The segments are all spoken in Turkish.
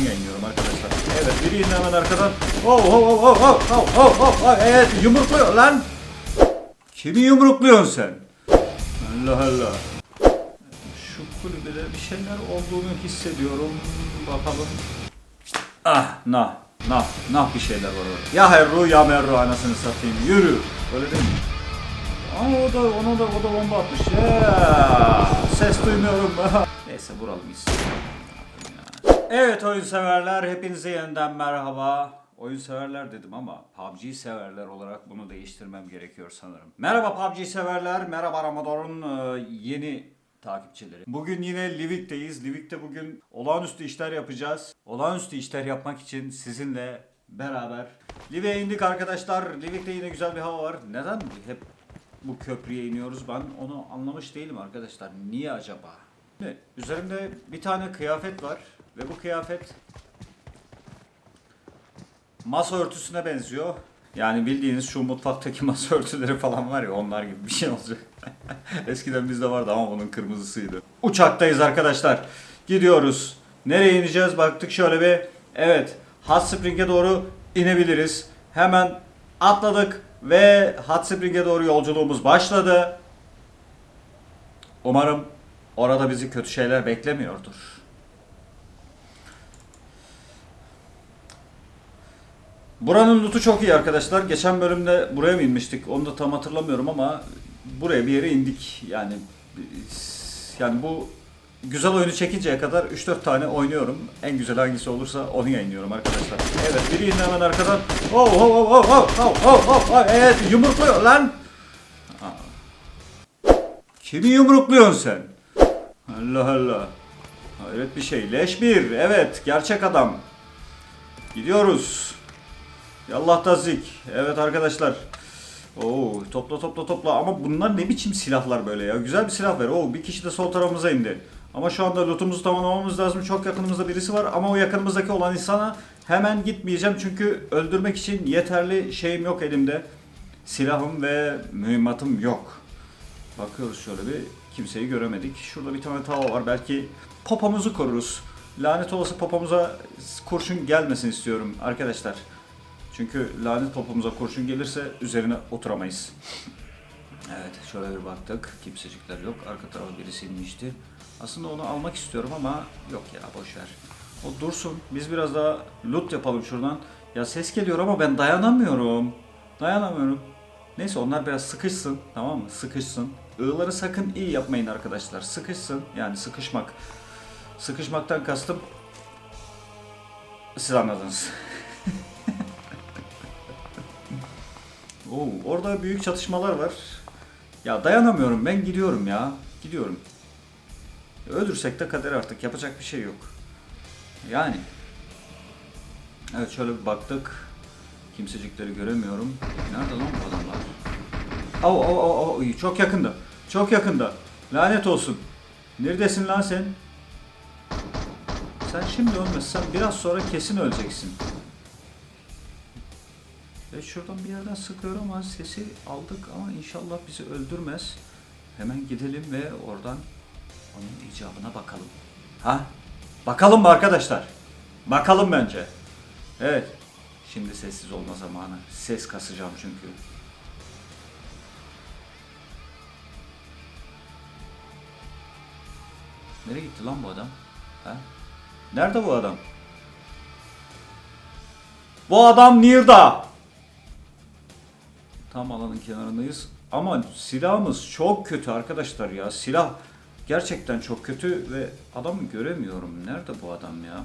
onu yayınlıyorum arkadaşlar. Evet biri indi hemen arkadan. Oh oh oh oh oh oh oh oh oh evet yumrukluyor lan. Kimi yumrukluyorsun sen? Allah Allah. Şu kulübede bir şeyler olduğunu hissediyorum. Bakalım. Ah nah nah nah bir şeyler var orada. Ya herru ya merru anasını satayım yürü. Öyle değil mi? Ama o da ona da o da bomba atmış. Ya, ses duymuyorum. Neyse vuralım gitsin. Evet oyun severler hepinize yeniden merhaba. Oyun severler dedim ama PUBG severler olarak bunu değiştirmem gerekiyor sanırım. Merhaba PUBG severler, merhaba Ramadan'ın e, yeni takipçileri. Bugün yine Livik'teyiz. Livik'te bugün olağanüstü işler yapacağız. Olağanüstü işler yapmak için sizinle beraber Livik'e indik arkadaşlar. Livik'te yine güzel bir hava var. Neden hep bu köprüye iniyoruz? Ben onu anlamış değilim arkadaşlar. Niye acaba? Şimdi üzerimde bir tane kıyafet var ve bu kıyafet masa örtüsüne benziyor. Yani bildiğiniz şu mutfaktaki masa örtüleri falan var ya onlar gibi bir şey olacak. Eskiden bizde vardı ama bunun kırmızısıydı. Uçaktayız arkadaşlar. Gidiyoruz. Nereye ineceğiz? Baktık şöyle bir. Evet. Hot Spring'e doğru inebiliriz. Hemen atladık ve Hot Spring'e doğru yolculuğumuz başladı. Umarım orada bizi kötü şeyler beklemiyordur. Buranın lootu çok iyi arkadaşlar. Geçen bölümde buraya mı inmiştik? Onu da tam hatırlamıyorum ama buraya bir yere indik. Yani yani bu güzel oyunu çekinceye kadar 3-4 tane oynuyorum. En güzel hangisi olursa onu yayınlıyorum arkadaşlar. Evet biri yine hemen arkadan. Oh oh oh oh oh oh oh oh evet yumrukluyor lan. Kimi yumrukluyorsun sen? Allah Allah. Hayret bir şey. Leş bir. Evet gerçek adam. Gidiyoruz. Yallah tazik. Evet arkadaşlar. Oo topla topla topla ama bunlar ne biçim silahlar böyle ya. Güzel bir silah ver. Oo bir kişi de sol tarafımıza indi. Ama şu anda lootumuzu tamamlamamız lazım. Çok yakınımızda birisi var ama o yakınımızdaki olan insana hemen gitmeyeceğim çünkü öldürmek için yeterli şeyim yok elimde. Silahım ve mühimmatım yok. Bakıyoruz şöyle bir kimseyi göremedik. Şurada bir tane tava var. Belki popomuzu koruruz. Lanet olası popomuza kurşun gelmesin istiyorum arkadaşlar. Çünkü lanet popumuza kurşun gelirse üzerine oturamayız. Evet şöyle bir baktık. Kimsecikler yok. Arka tarafa birisi inmişti. Aslında onu almak istiyorum ama yok ya boş ver. O dursun. Biz biraz daha loot yapalım şuradan. Ya ses geliyor ama ben dayanamıyorum. Dayanamıyorum. Neyse onlar biraz sıkışsın. Tamam mı? Sıkışsın. Iğları sakın iyi yapmayın arkadaşlar. Sıkışsın. Yani sıkışmak. Sıkışmaktan kastım siz anladınız. Oo, orada büyük çatışmalar var. Ya dayanamıyorum ben gidiyorum ya. Gidiyorum. Öldürsek de kader artık yapacak bir şey yok. Yani. Evet şöyle bir baktık. Kimsecikleri göremiyorum. Nerede lan bu adamlar? Au au au au çok yakında. Çok yakında. Lanet olsun. Neredesin lan sen? Sen şimdi ölmezsen biraz sonra kesin öleceksin. Ve şuradan bir yerden sıkıyor ama sesi aldık ama inşallah bizi öldürmez. Hemen gidelim ve oradan onun icabına bakalım. Ha? Bakalım mı arkadaşlar? Bakalım bence. Evet. Şimdi sessiz olma zamanı. Ses kasacağım çünkü. Nereye gitti lan bu adam? Ha? Nerede bu adam? Bu adam Nirda. Tam alanın kenarındayız. Ama silahımız çok kötü arkadaşlar ya. Silah gerçekten çok kötü ve adamı göremiyorum. Nerede bu adam ya?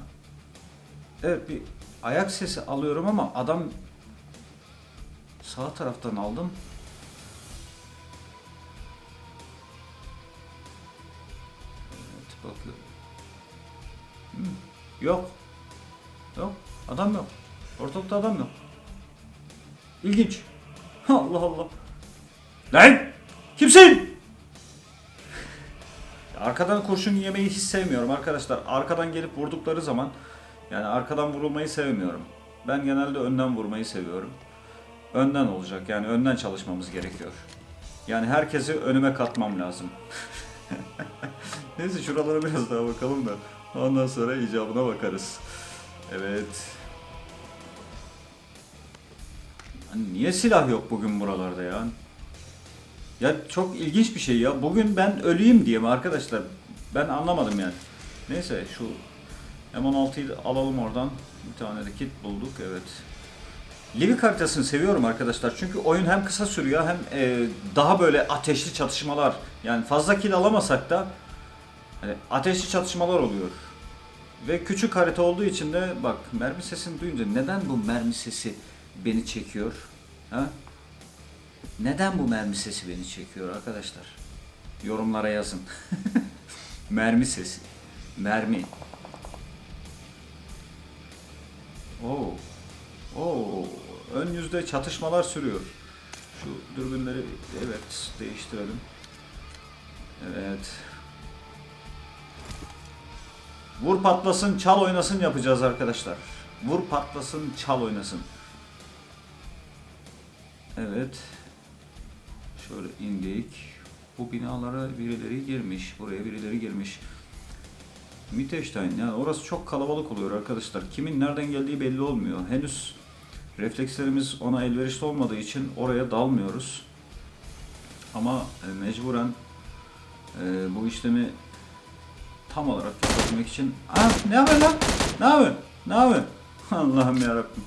Evet bir ayak sesi alıyorum ama adam sağ taraftan aldım. Evet bakıyorum. Hmm, Yok. Yok. Adam yok. Ortalıkta adam yok. İlginç. Allah Allah. Lan! Kimsin? Arkadan kurşun yemeyi hiç sevmiyorum arkadaşlar. Arkadan gelip vurdukları zaman yani arkadan vurulmayı sevmiyorum. Ben genelde önden vurmayı seviyorum. Önden olacak yani önden çalışmamız gerekiyor. Yani herkesi önüme katmam lazım. Neyse şuralara biraz daha bakalım da ondan sonra icabına bakarız. Evet. Hani niye silah yok bugün buralarda ya? Ya çok ilginç bir şey ya. Bugün ben öleyim diye mi arkadaşlar? Ben anlamadım yani. Neyse şu M16'yı da alalım oradan. Bir tane de kit bulduk evet. Livik haritasını seviyorum arkadaşlar. Çünkü oyun hem kısa sürüyor hem e, daha böyle ateşli çatışmalar. Yani fazla kill alamasak da hani ateşli çatışmalar oluyor. Ve küçük harita olduğu için de bak mermi sesini duyunca neden bu mermi sesi beni çekiyor? Ha? Neden bu mermi sesi beni çekiyor arkadaşlar? Yorumlara yazın. mermi sesi. Mermi. Oo. Oo. Ön yüzde çatışmalar sürüyor. Şu dürbünleri evet değiştirelim. Evet. Vur patlasın, çal oynasın yapacağız arkadaşlar. Vur patlasın, çal oynasın. Evet. Şöyle indik. Bu binalara birileri girmiş. Buraya birileri girmiş. Mittelstein yani orası çok kalabalık oluyor arkadaşlar. Kimin nereden geldiği belli olmuyor. Henüz reflekslerimiz ona elverişli olmadığı için oraya dalmıyoruz. Ama e, mecburen e, bu işlemi tam olarak yapabilmek için Aa, ne yapıyorsun lan? Ne yapıyorsun? Ne yapıyorsun? Allah'ım yarabbim.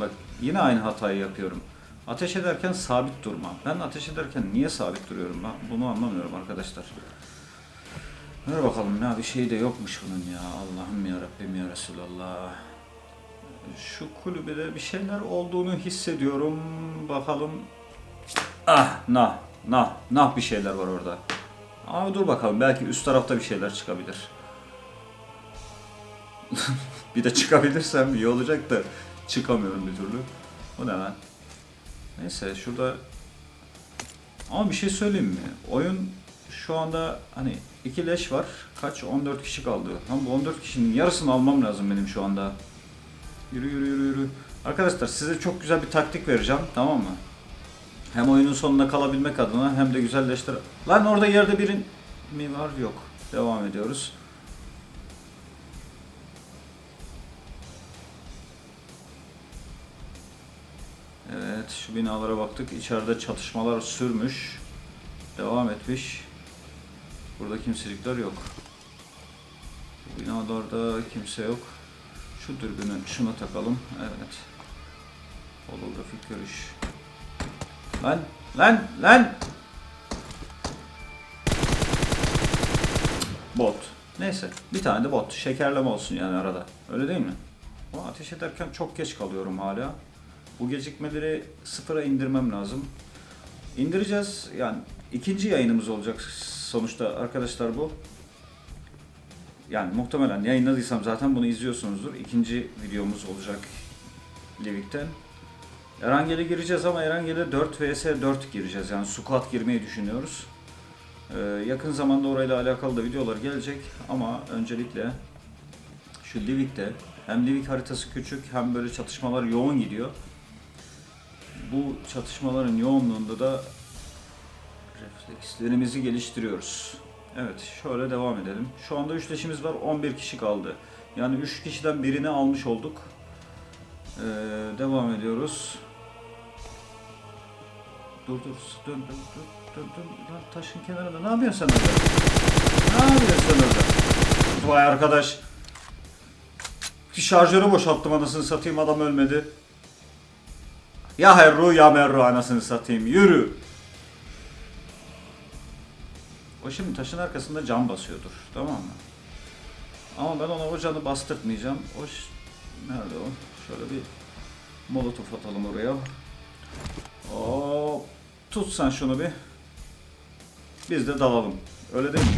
Bak yine aynı hatayı yapıyorum. Ateş ederken sabit durma. Ben ateş ederken niye sabit duruyorum ben? Bunu anlamıyorum arkadaşlar. Ver bakalım ya bir şey de yokmuş bunun ya. Allah'ım ya Rabbim ya Resulallah. Şu kulübede bir şeyler olduğunu hissediyorum. Bakalım. Ah nah nah nah bir şeyler var orada. Ama dur bakalım belki üst tarafta bir şeyler çıkabilir. bir de çıkabilirsem iyi olacak da çıkamıyorum bir türlü. O ne lan? Neyse şurada ama bir şey söyleyeyim mi? Oyun şu anda hani iki leş var. Kaç? 14 kişi kaldı. Ama bu 14 kişinin yarısını almam lazım benim şu anda. Yürü yürü yürü yürü. Arkadaşlar size çok güzel bir taktik vereceğim. Tamam mı? Hem oyunun sonuna kalabilmek adına hem de güzel leşler... Lan orada yerde birin mi var? Yok. Devam ediyoruz. Binalara baktık. İçeride çatışmalar sürmüş. Devam etmiş. Burada kimselikler yok. Bu binalarda kimse yok. Şu dürbünü şuna takalım. Evet. Holografik görüş. Lan, lan, lan! Bot. Neyse, bir tane de bot. Şekerleme olsun yani arada. Öyle değil mi? Ateş ederken çok geç kalıyorum hala. Bu gecikmeleri sıfıra indirmem lazım. İndireceğiz. Yani ikinci yayınımız olacak sonuçta arkadaşlar bu. Yani muhtemelen yayınladıysam zaten bunu izliyorsunuzdur. İkinci videomuz olacak Livik'ten. Erangel'e gireceğiz ama Erangel'e 4 vs 4 gireceğiz. Yani squad girmeyi düşünüyoruz. Ee, yakın zamanda orayla alakalı da videolar gelecek ama öncelikle şu Livik'te hem Livik haritası küçük hem böyle çatışmalar yoğun gidiyor. Bu çatışmaların yoğunluğunda da reflekslerimizi geliştiriyoruz. Evet şöyle devam edelim. Şu anda 3 leşimiz var 11 kişi kaldı. Yani 3 kişiden birini almış olduk. Ee, devam ediyoruz. Dur dur dön dön dön dön dön taşın kenarında ne yapıyorsun sen orada? Ne yapıyorsun sen orada? Vay arkadaş. Şarjörü boşalttım anasını satayım adam ölmedi. Ya herru ya merru anasını satayım yürü. O şimdi taşın arkasında cam basıyordur tamam mı? Ama ben ona o canı bastırtmayacağım. O nerede o? Şöyle bir molotof atalım oraya. Hop. Tut sen şunu bir. Biz de dalalım. Öyle değil mi?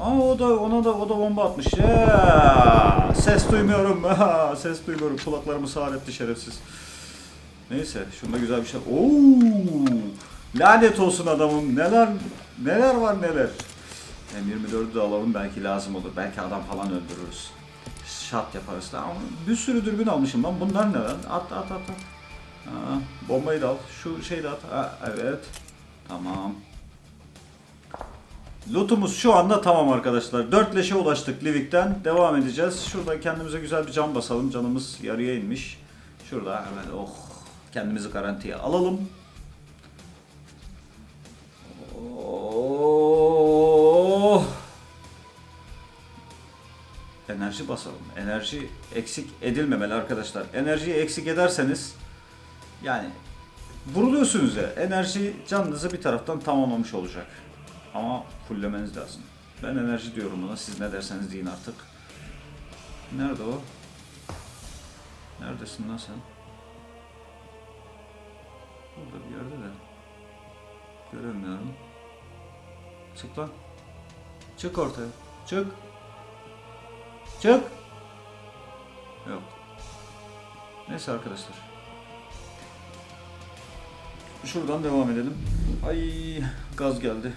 Aa o da ona da o da bomba atmış. Ya, ses duymuyorum. Ses duymuyorum. Kulaklarımı sağır etti şerefsiz. Neyse şunda güzel bir şey. Oo! Lanet olsun adamım. Neler neler var neler. M24'ü de alalım belki lazım olur. Belki adam falan öldürürüz. Şat yaparız ama bir sürü dürbün almışım lan. Bunlar ne lan? At at at at. Ha, bombayı da al. Şu şeyi de at. Ha, evet. Tamam. Lootumuz şu anda tamam arkadaşlar. 4 leşe ulaştık Livik'ten. Devam edeceğiz. Şurada kendimize güzel bir cam basalım. Canımız yarıya inmiş. Şurada hemen oh kendimizi garantiye alalım. Oh. Enerji basalım. Enerji eksik edilmemeli arkadaşlar. Enerjiyi eksik ederseniz yani vuruluyorsunuz ya. Enerji canınızı bir taraftan tamamlamış olacak. Ama fulllemeniz lazım. Ben enerji diyorum buna. Siz ne derseniz deyin artık. Nerede o? Neredesin lan sen? Burada bir yerde de. Göremiyorum. Çık lan. Çık ortaya. Çık. Çık. Yok. Neyse arkadaşlar. Şuradan devam edelim. Ay gaz geldi.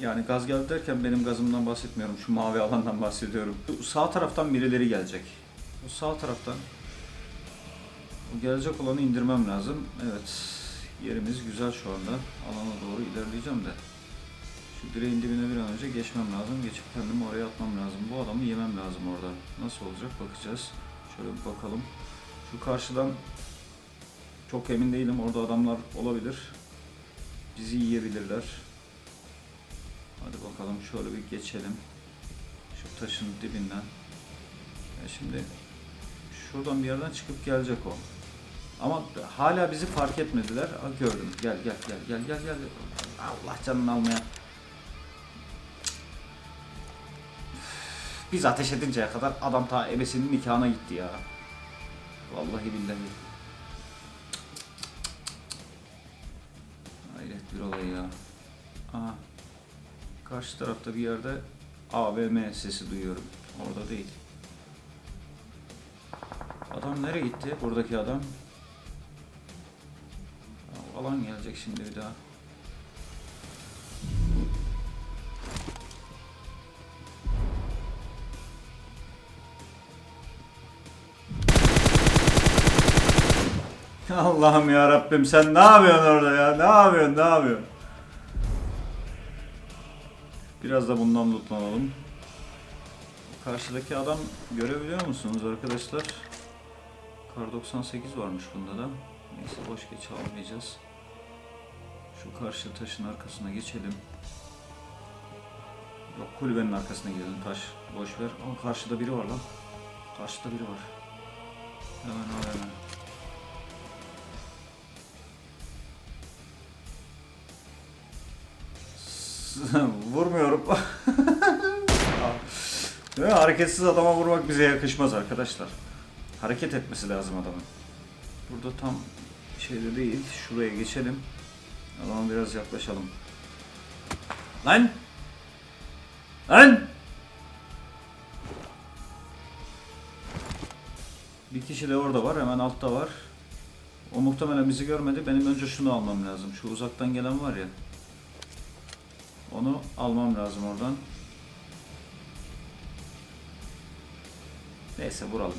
Yani gaz geldi derken benim gazımdan bahsetmiyorum. Şu mavi alandan bahsediyorum. Sağ taraftan birileri gelecek. Sağ taraftan gelecek olanı indirmem lazım. Evet. Yerimiz güzel şu anda. Alana doğru ilerleyeceğim de. Şu direğin dibine bir an önce geçmem lazım. Geçip kendimi oraya atmam lazım. Bu adamı yemem lazım orada. Nasıl olacak bakacağız. Şöyle bir bakalım. Şu karşıdan çok emin değilim. Orada adamlar olabilir. Bizi yiyebilirler. Hadi bakalım şöyle bir geçelim. Şu taşın dibinden. Ya şimdi şuradan bir yerden çıkıp gelecek o. Ama hala bizi fark etmediler. Aa, gördüm. Gel gel gel gel gel gel. Allah canını almaya. Biz ateş edinceye kadar adam ta ebesinin nikahına gitti ya. Vallahi billahi. Hayret bir olay ya. Aha. Karşı tarafta bir yerde AVM sesi duyuyorum. Orada değil. Adam nereye gitti? Buradaki adam. Ya, Alan gelecek şimdi bir daha. Allah'ım ya Rabbim sen ne yapıyorsun orada ya? Ne yapıyorsun? Ne yapıyorsun? Biraz da bundan lootlanalım. Karşıdaki adam görebiliyor musunuz arkadaşlar? Kar 98 varmış bunda da. Neyse boş geç almayacağız. Şu karşı taşın arkasına geçelim. Yok kulübenin arkasına gidelim taş boş ver. Ama karşıda biri var lan. Karşıda biri var. Hemen al hemen. Vurmuyorum. Değil mi? Hareketsiz adama vurmak bize yakışmaz arkadaşlar. Hareket etmesi lazım adamın. Burada tam şeyde değil. Şuraya geçelim. Adama biraz yaklaşalım. Lan! Lan! Bir kişi de orada var. Hemen altta var. O muhtemelen bizi görmedi. Benim önce şunu almam lazım. Şu uzaktan gelen var ya. Onu almam lazım oradan. Neyse vuralım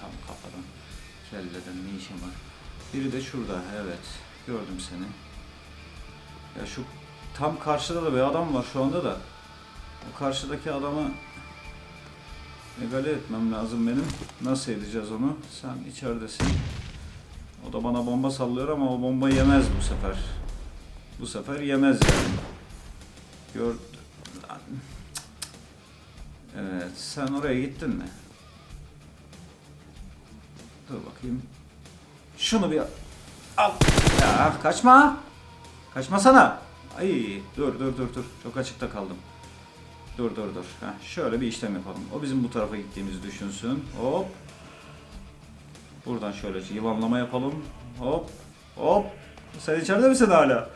Tam kafadan. Kelleden ne işim var. Biri de şurada evet. Gördüm seni. Ya şu tam karşıda da bir adam var şu anda da. O karşıdaki adamı egale etmem lazım benim. Nasıl edeceğiz onu? Sen içeridesin. O da bana bomba sallıyor ama o bomba yemez bu sefer. Bu sefer yemez yani. Gör... Evet, sen oraya gittin mi? Dur bakayım. Şunu bir al. Ya kaçma. Kaçmasana. Ay dur dur dur dur. Çok açıkta kaldım. Dur dur dur. Heh, şöyle bir işlem yapalım. O bizim bu tarafa gittiğimizi düşünsün. Hop. Buradan şöyle yılanlama yapalım. Hop. Hop. Sen içeride misin hala?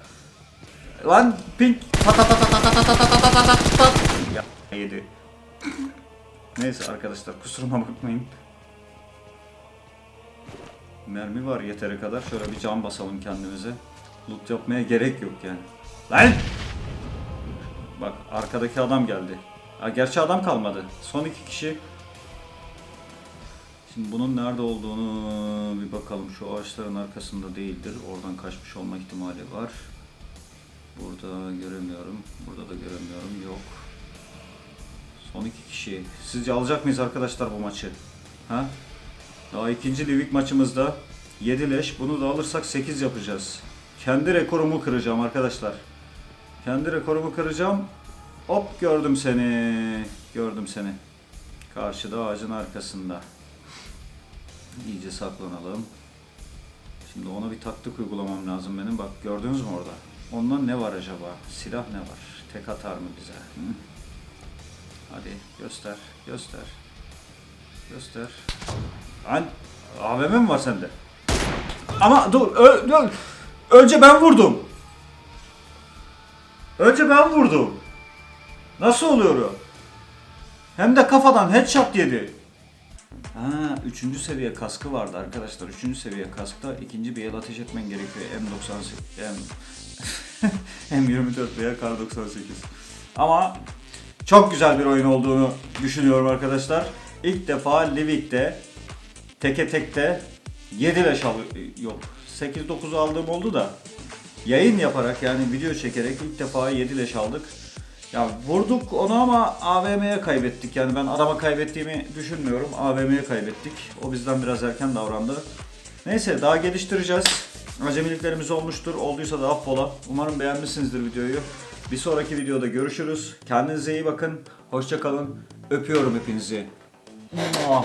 Lan pink. Ya yedi. Neyse arkadaşlar kusuruma bakmayın. Mermi var yeteri kadar. Şöyle bir cam basalım kendimize. Loot yapmaya gerek yok yani. Lan! Bak arkadaki adam geldi. Ha, gerçi adam kalmadı. Son iki kişi. Şimdi bunun nerede olduğunu bir bakalım. Şu ağaçların arkasında değildir. Oradan kaçmış olma ihtimali var. Burada göremiyorum. Burada da göremiyorum. Yok. Son iki kişi. Sizce alacak mıyız arkadaşlar bu maçı? Ha? Daha ikinci Livik maçımızda 7 leş. Bunu da alırsak 8 yapacağız. Kendi rekorumu kıracağım arkadaşlar. Kendi rekorumu kıracağım. Hop gördüm seni. Gördüm seni. Karşıda ağacın arkasında. İyice saklanalım. Şimdi ona bir taktik uygulamam lazım benim. Bak gördünüz mü orada? Ondan ne var acaba? Silah ne var? Tek atar mı bize? Hı? Hadi göster, göster. Göster. Lan AVM mi var sende? Ama dur, ö- dur. Önce ben vurdum. Önce ben vurdum. Nasıl oluyor o? Hem de kafadan headshot yedi. Ha, üçüncü seviye kaskı vardı arkadaşlar. Üçüncü seviye kaskta ikinci bir el ateş etmen gerekiyor. M98, M, M24 veya Kar 98. Ama çok güzel bir oyun olduğunu düşünüyorum arkadaşlar. İlk defa Livik'te teke tekte 7 leş al yok 8-9 aldığım oldu da yayın yaparak yani video çekerek ilk defa 7 leş aldık. Ya vurduk onu ama AVM'ye kaybettik. Yani ben araba kaybettiğimi düşünmüyorum. AVM'ye kaybettik. O bizden biraz erken davrandı. Neyse daha geliştireceğiz. Acemiliklerimiz olmuştur. Olduysa da affola. Umarım beğenmişsinizdir videoyu. Bir sonraki videoda görüşürüz. Kendinize iyi bakın. Hoşça kalın. Öpüyorum hepinizi. Muah.